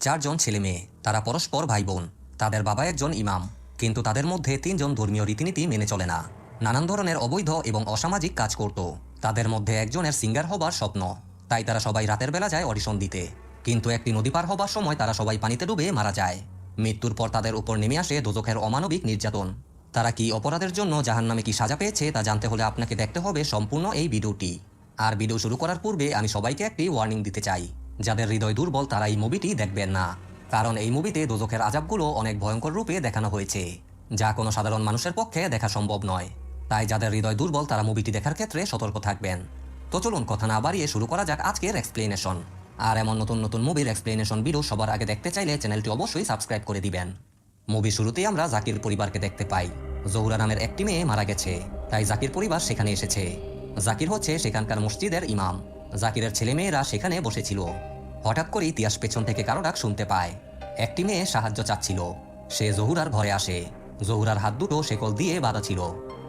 চারজন ছেলে মেয়ে, তারা পরস্পর ভাই বোন তাদের বাবা একজন ইমাম, কিন্তু তাদের মধ্যে তিনজন ধর্মীয় রীতিনীতি মেনে চলে না। নানান ধরনের অবৈধ এবং অসামাজিক কাজ করত। তাদের মধ্যে একজনের সিঙ্গার হবার স্বপ্ন, তাই তারা সবাই রাতের বেলা যায় অডিশন দিতে। কিন্তু একটি নদী পার হবার সময় তারা সবাই পানিতে ডুবে মারা যায়। মৃত্যুর পর তাদের উপর নেমে আসে দোজখের অমানবিক নির্যাতন। তারা কি অপরাধের জন্য জাহান্নামে কি সাজা পেয়েছে তা জানতে হলে আপনাকে দেখতে হবে সম্পূর্ণ এই ভিডিওটি। আর ভিডিও শুরু করার পূর্বে আমি সবাইকে একটি ওয়ার্নিং দিতে চাই। যাদের হৃদয় দুর্বল তারা এই মুভিটি দেখবেন না। কারণ এই মুভিতে দোজখের আজাবগুলো অনেক ভয়ঙ্কর রূপে দেখানো হয়েছে। যা কোনো সাধারণ মানুষের পক্ষে দেখা সম্ভব নয়। তাই যাদের হৃদয় দুর্বল তারা মুভিটি দেখার ক্ষেত্রে সতর্ক থাকবেন। তো চলুন কথা না বাড়িয়ে শুরু করা যাক আজকের এক্সপ্লেনেশন আর এমন নতুন নতুন মুভির এক্সপ্লেনেশন ভিডিও সবার আগে দেখতে চাইলে চ্যানেলটি অবশ্যই সাবস্ক্রাইব করে দিবেন। মুভি শুরুতেই আমরা জাকির পরিবারকে দেখতে পাই। জহুরা নামের একটি মেয়ে মারা গেছে। তাই জাকির পরিবার সেখানে এসেছে। জাকির হচ্ছে সেখানকার মসজিদের ইমাম। জাকিরের ছেলে মেয়েরা সেখানে বসেছিল। হঠাৎ করে ইতিহাস পেছন থেকে কারও ডাক শুনতে পায়। একটি মেয়ে সাহায্য চাচ্ছিল। সে জহুরার ঘরে আসে। জহুরার হাত দুটো শেকল দিয়ে বাঁধা ছিল।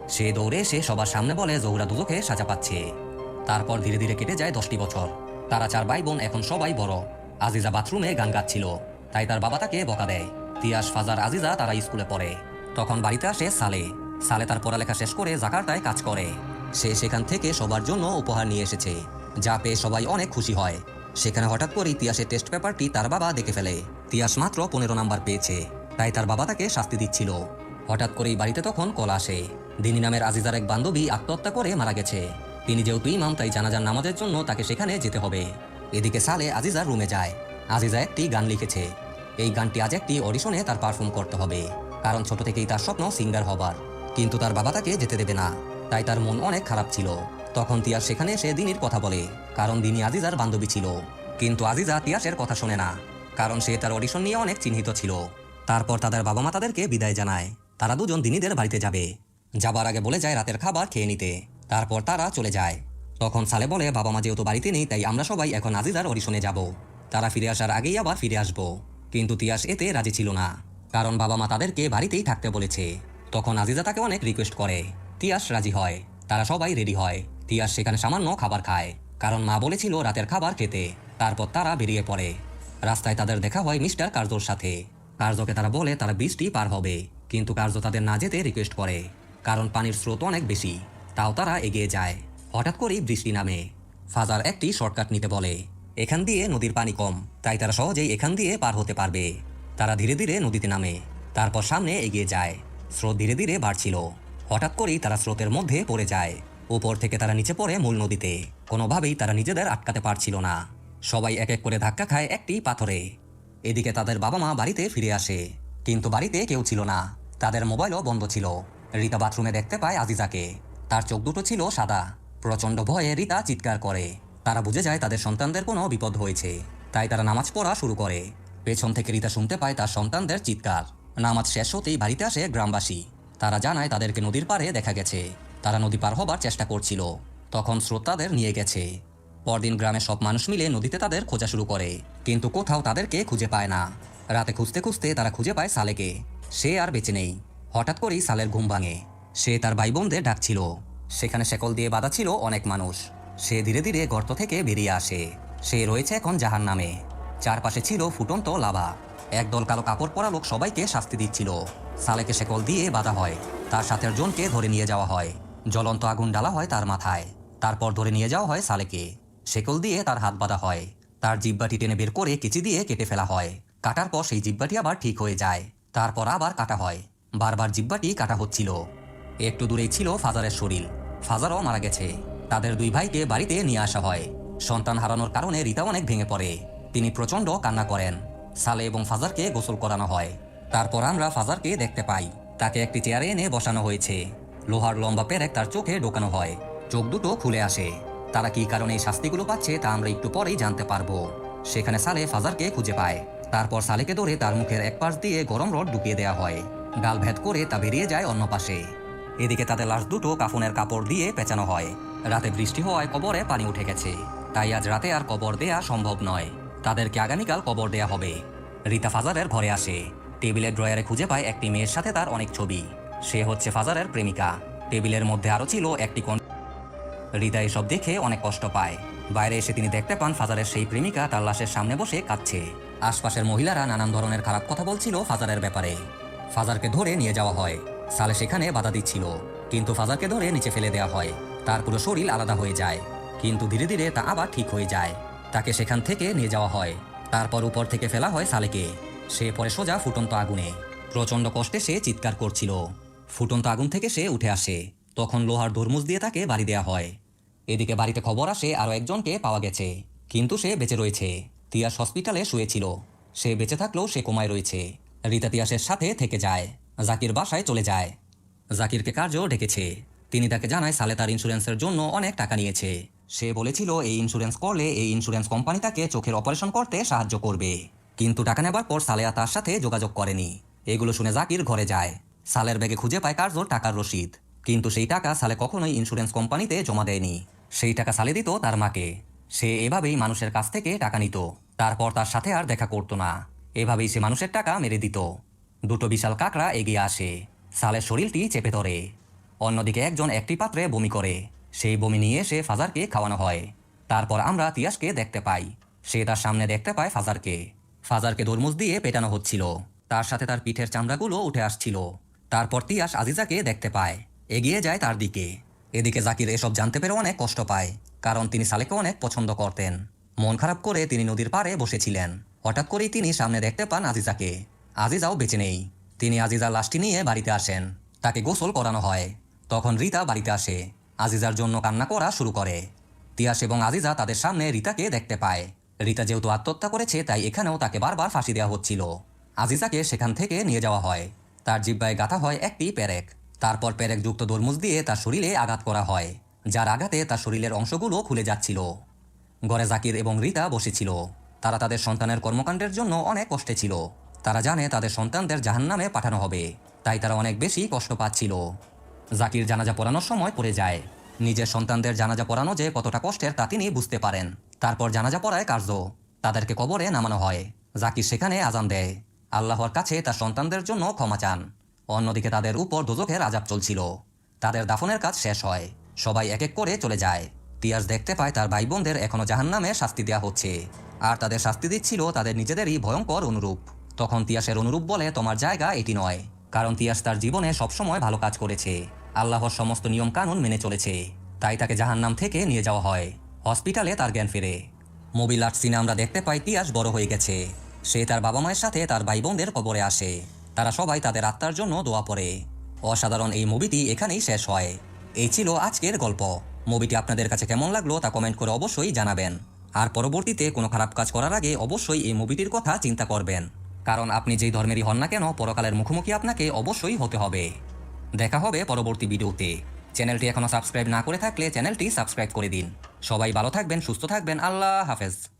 সে দৌড়ে এসে সবার সামনে বলে, জহুরা দুজকে সাজা পাচ্ছে। তারপর ধীরে ধীরে কেটে যায় দশটি বছর। তারা চার ভাই বোন, এখন সবাই বড়। আজিজা বাথরুমে গান গাচ্ছিল। তাই তার বাবা তাকে বকা দেয়। তিয়াস ফাজার আজিজা তারা স্কুলে পড়ে। তখন বাড়িতে আসে সালে। সালে তার পড়ালেখা শেষ করে জাকার্তায় কাজ করে। সে সেখান থেকে সবার জন্য উপহার নিয়ে এসেছে, যা পেয়ে সবাই অনেক খুশি হয়। সেখানে হঠাৎ করে ইতিহাসের টেস্ট পেপারটি তার বাবা দেখে ফেলে। তিয়াস মাত্র পনেরো নাম্বার পেয়েছে, তাই তার বাবা তাকে শাস্তি দিচ্ছিল। হঠাৎ করেই বাড়িতে তখন কল আসে। দিনী নামের আজিজার এক বান্ধবী আত্মহত্যা করে মারা গেছে। তিনি যেহেতু ইমাম, তাই জানাজার নামাজের জন্য তাকে সেখানে যেতে হবে। এদিকে সালে আজিজার রুমে যায়। আজিজা একটি গান লিখেছে। এই গানটি আজ একটি অডিশনে তার পারফর্ম করতে হবে। কারণ ছোট থেকেই তার স্বপ্ন সিঙ্গার হবার। কিন্তু তার বাবা তাকে যেতে দেবে না। তাই তার মন অনেক খারাপ ছিল। তখন তিয়াস সেখানে এসে দিনীর কথা বলে। কারণ দিনী আজিজার বান্ধবী ছিল। কিন্তু আজিজা তিয়াসের কথা শোনে না। কারণ সে তার অডিশন নিয়ে অনেক চিহ্নিত ছিল। তারপর তাদের বাবা মা তাদেরকে বিদায় জানায়। তারা দুজন দিনীদের বাড়িতে যাবে। যাবার আগে বলে যায় রাতের খাবার খেয়ে নিতে। তারপর তারা চলে যায়। তখন সালে বলে, বাবা মা যেহেতু বাড়িতে নেই, তাই আমরা সবাই এখন আজিজার অডিশনে যাব। তারা ফিরে আসার আগেই আবার ফিরে আসব। কিন্তু তিয়াস এতে রাজি ছিল না। কারণ বাবা মা তাদেরকে বাড়িতেই থাকতে বলেছে। তখন আজিজা তাকে অনেক রিকোয়েস্ট করে। তিয়াস রাজি হয়। তারা সবাই রেডি হয়। তিয়াস সেখানে সামান্য খাবার খায়। কারণ মা বলেছিল রাতের খাবার খেতে। তারপর তারা বেরিয়ে পড়ে। রাস্তায় তাদের দেখা হয় মিস্টার কার্জোর সাথে। কার্যকে তারা বলে, তারা বৃষ্টি পার হবে। কিন্তু কার্য তাদের না যেতে রিকোয়েস্ট করে। কারণ পানির স্রোত অনেক বেশি। তাও তারা এগিয়ে যায়। হঠাৎ করেই বৃষ্টি নামে। ফাজার একটি শর্টকাট নিতে বলে। এখান দিয়ে নদীর পানি কম, তাই তারা সহজেই এখান দিয়ে পার হতে পারবে। তারা ধীরে ধীরে নদীতে নামে, তারপর সামনে এগিয়ে যায়। স্রোত ধীরে ধীরে বাড়ছিল। হঠাৎ করেই তারা স্রোতের মধ্যে পড়ে যায়। উপর থেকে তারা নিচে পড়ে মূল নদীতে। কোনোভাবেই তারা নিজেদের আটকাতে পারছিল না। সবাই এক এক করে ধাক্কা খায় একটি পাথরে। এদিকে তাদের বাবা মা বাড়িতে ফিরে আসে। কিন্তু বাড়িতে কেউ ছিল না। তাদের মোবাইলও বন্ধ ছিল। রিতা বাথরুমে দেখতে পায় আজিজাকে। তার চোখ দুটো ছিল সাদা। প্রচণ্ড ভয়ে রিতা চিৎকার করে। তারা বুঝে যায় তাদের সন্তানদের কোনো বিপদ হয়েছে। তাই তারা নামাজ পড়া শুরু করে। পেছন থেকে রিতা শুনতে পায় তার সন্তানদের চিৎকার। নামাজ শেষ হতেই বাড়িতে আসে গ্রামবাসী। তারা জানায় তাদেরকে নদীর পাড়ে দেখা গেছে। তারা নদী পার হবার চেষ্টা করছিল। তখন শ্রোতাদের নিয়ে গেছে। পরদিন গ্রামের সব মানুষ মিলে নদীতে তাদের খোঁজা শুরু করে। কিন্তু কোথাও তাদেরকে খুঁজে পায় না। রাতে খুঁজতে খুঁজতে তারা খুঁজে পায় সালেকে। সে আর বেঁচে নেই। হঠাৎ করেই সালের ঘুম ভাঙে। সে তার ভাই বোনদের ডাকছিল। সেখানে শেকল দিয়ে বাঁধা ছিল অনেক মানুষ। সে ধীরে ধীরে গর্ত থেকে বেরিয়ে আসে। সে রয়েছে এখন জাহান নামে চারপাশে ছিল ফুটন্ত লাভা। একদল কালো কাপড় পরা লোক সবাইকে শাস্তি দিচ্ছিল। সালেকে শেকল দিয়ে বাঁধা হয়। তার সাথে জনকে ধরে নিয়ে যাওয়া হয়। জ্বলন্ত আগুন ডালা হয় তার মাথায়। তারপর ধরে নিয়ে যাওয়া হয় সালেকে। শেকল দিয়ে তার হাত বাঁধা হয়। তার জিব্বাটি টেনে বের করে কেচি দিয়ে কেটে ফেলা হয়। কাটার পর সেই জিব্বাটি আবার ঠিক হয়ে যায়। তারপর আবার কাটা হয়। বারবার জিব্বাটি কাটা হচ্ছিল। একটু দূরেই ছিল ফাজারের শরীর। ফাজারও মারা গেছে। তাদের দুই ভাইকে বাড়িতে নিয়ে আসা হয়। সন্তান হারানোর কারণে রিতা অনেক ভেঙে পড়ে। তিনি প্রচণ্ড কান্না করেন। সালে এবং ফাজারকে গোসল করানো হয়। তারপর আমরা ফাজারকে দেখতে পাই। তাকে একটি চেয়ারে এনে বসানো হয়েছে। লোহার লম্বা পেরেক তার চোখে ঢোকানো হয়। চোখ দুটো খুলে আসে। তারা কি কারণে এই শাস্তিগুলো পাচ্ছে তা আমরা একটু পরেই জানতে পারব। সেখানে সালে ফাজারকে খুঁজে পায়। তারপর সালেকে ধরে তার মুখের এক পাশ দিয়ে গরম রড ঢুকিয়ে দেওয়া হয়। গাল ভেদ করে তা বেরিয়ে যায় অন্য পাশে। এদিকে তাদের লাশ দুটো কাফনের কাপড় দিয়ে পেঁচানো হয়। রাতে বৃষ্টি হওয়ায় কবরে পানি উঠে গেছে। তাই আজ রাতে আর কবর দেয়া সম্ভব নয়। তাদেরকে আগামীকাল কবর দেয়া হবে। রিতা ফাজারের ঘরে আসে। টেবিলের ড্রয়ারে খুঁজে পায় একটি মেয়ের সাথে তার অনেক ছবি। সে হচ্ছে ফাজারের প্রেমিকা। টেবিলের মধ্যে আরও ছিল একটি কন হৃদয় এসব দেখে অনেক কষ্ট পায়। বাইরে এসে তিনি দেখতে পান ফাজারের সেই প্রেমিকা তার লাশের সামনে বসে কাঁদছে। আশপাশের মহিলারা নানান ধরনের খারাপ কথা বলছিল ফাজারের ব্যাপারে। ফাজারকে ধরে নিয়ে যাওয়া হয়। সালে সেখানে বাধা দিচ্ছিল। কিন্তু ফাজারকে ধরে নিচে ফেলে দেওয়া হয়। তার পুরো শরীর আলাদা হয়ে যায়। কিন্তু ধীরে ধীরে তা আবার ঠিক হয়ে যায়। তাকে সেখান থেকে নিয়ে যাওয়া হয়। তারপর উপর থেকে ফেলা হয় সালেকে। সে পরে সোজা ফুটন্ত আগুনে। প্রচণ্ড কষ্টে সে চিৎকার করছিল। ফুটন্ত আগুন থেকে সে উঠে আসে। তখন লোহার দরমুজ দিয়ে তাকে বাড়ি দেওয়া হয়। এদিকে বাড়িতে খবর আসে আরও একজনকে পাওয়া গেছে। কিন্তু সে বেঁচে রয়েছে। তিয়াস হসপিটালে শুয়েছিল। সে বেঁচে থাকলেও সে কোমায় রয়েছে। রীতা তিয়াসের সাথে থেকে যায়। জাকির বাসায় চলে যায়। জাকিরকে কার্যও ডেকেছে। তিনি তাকে জানায়, সালে তার ইন্স্যুরেন্সের জন্য অনেক টাকা নিয়েছে। সে বলেছিল, এই ইন্স্যুরেন্স করলে এই ইন্স্যুরেন্স কোম্পানি তাকে চোখের অপারেশন করতে সাহায্য করবে। কিন্তু টাকা নেবার পর সালেয়া তার সাথে যোগাযোগ করেনি। এগুলো শুনে জাকির ঘরে যায়। সালের ব্যাগে খুঁজে পায় কার্যর টাকার রসিদ। কিন্তু সেই টাকা সালে কখনোই ইন্স্যুরেন্স কোম্পানিতে জমা দেয়নি। সেই টাকা সালে দিত তার মাকে। সে এভাবেই মানুষের কাছ থেকে টাকা নিত। তারপর তার সাথে আর দেখা করতো না। এভাবেই সে মানুষের টাকা মেরে দিত। দুটো বিশাল কাকড়া এগিয়ে আসে। সালের শরীরটি চেপে ধরে। অন্যদিকে একজন একটি পাত্রে বমি করে। সেই বমি নিয়ে সে ফাজারকে খাওয়ানো হয়। তারপর আমরা তিয়াসকে দেখতে পাই। সে তার সামনে দেখতে পায় ফাজারকে। ফাজারকে দরমুজ দিয়ে পেটানো হচ্ছিল। তার সাথে তার পিঠের চামড়াগুলো উঠে আসছিল। তারপর তিয়াস আজিজাকে দেখতে পায়। এগিয়ে যায় তার দিকে। এদিকে জাকির এসব জানতে পেরে অনেক কষ্ট পায়, কারণ তিনি সালেকে অনেক পছন্দ করতেন। মন খারাপ করে তিনি নদীর পাড়ে বসেছিলেন। হঠাৎ করেই তিনি সামনে দেখতে পান আজিজাকে। আজিজাও বেঁচে নেই। তিনি আজিজার লাশটি নিয়ে বাড়িতে আসেন। তাকে গোসল করানো হয়। তখন রীতা বাড়িতে আসে। আজিজার জন্য কান্না করা শুরু করে। তিয়াস এবং আজিজা তাদের সামনে রীতাকে দেখতে পায়। রিতা যেহেতু আত্মহত্যা করেছে, তাই এখানেও তাকে বারবার ফাঁসি দেওয়া হচ্ছিল। আজিজাকে সেখান থেকে নিয়ে যাওয়া হয়। তার জিব্বায় গাঁথা হয় একটি প্যারেক তারপর প্যারেক যুক্ত তরমুজ দিয়ে তার শরীরে আঘাত করা হয়, যার আঘাতে তার শরীরের অংশগুলো খুলে যাচ্ছিল। ঘরে জাকির এবং রীতা বসেছিল। তারা তাদের সন্তানের কর্মকাণ্ডের জন্য অনেক কষ্টে ছিল। তারা জানে তাদের সন্তানদের জাহান্নামে পাঠানো হবে, তাই তারা অনেক বেশি কষ্ট পাচ্ছিল। জাকির জানাজা পড়ানোর সময় পড়ে যায়। নিজের সন্তানদের জানাজা পড়ানো যে কতটা কষ্টের তা তিনি বুঝতে পারেন। তারপর জানাজা পড়ায় কার্য। তাদেরকে কবরে নামানো হয়। জাকির সেখানে আজান দেয়। আল্লাহর কাছে তার সন্তানদের জন্য ক্ষমা চান। অন্যদিকে তাদের উপর দোজখের আজাব চলছিল। তাদের দাফনের কাজ শেষ হয়। সবাই এক এক করে চলে যায়। তিয়াস দেখতে পায় তার ভাই বোনদের এখনও জাহান্নামে শাস্তি দেওয়া হচ্ছে। আর তাদের শাস্তি দিচ্ছিল তাদের নিজেদেরই ভয়ঙ্কর অনুরূপ। তখন তিয়াসের অনুরূপ বলে, তোমার জায়গা এটি নয়। কারণ তিয়াস তার জীবনে সবসময় ভালো কাজ করেছে। আল্লাহর সমস্ত নিয়ম কানুন মেনে চলেছে। তাই তাকে জাহান্নাম থেকে নিয়ে যাওয়া হয়। হসপিটালে তার জ্ঞান ফেরে। মোবিল আর্ট সিনে আমরা দেখতে পাই তিয়াস বড় হয়ে গেছে। সে তার বাবা মায়ের সাথে তার ভাই বোনদের কবরে আসে। তারা সবাই তাদের আত্মার জন্য দোয়া পড়ে। অসাধারণ এই মুভিটি এখানেই শেষ হয়। এই ছিল আজকের গল্প। মুভিটি আপনাদের কাছে কেমন লাগল তা কমেন্ট করে অবশ্যই জানাবেন। আর পরবর্তীতে কোনো খারাপ কাজ করার আগে অবশ্যই এই মুভিটির কথা চিন্তা করবেন। কারণ আপনি যেই ধর্মেরই হন না কেন, পরকালের মুখোমুখি আপনাকে অবশ্যই হতে হবে। দেখা হবে পরবর্তী ভিডিওতে। চ্যানেলটি এখনও সাবস্ক্রাইব না করে থাকলে চ্যানেলটি সাবস্ক্রাইব করে দিন। সবাই ভালো থাকবেন, সুস্থ থাকবেন। আল্লাহ হাফেজ।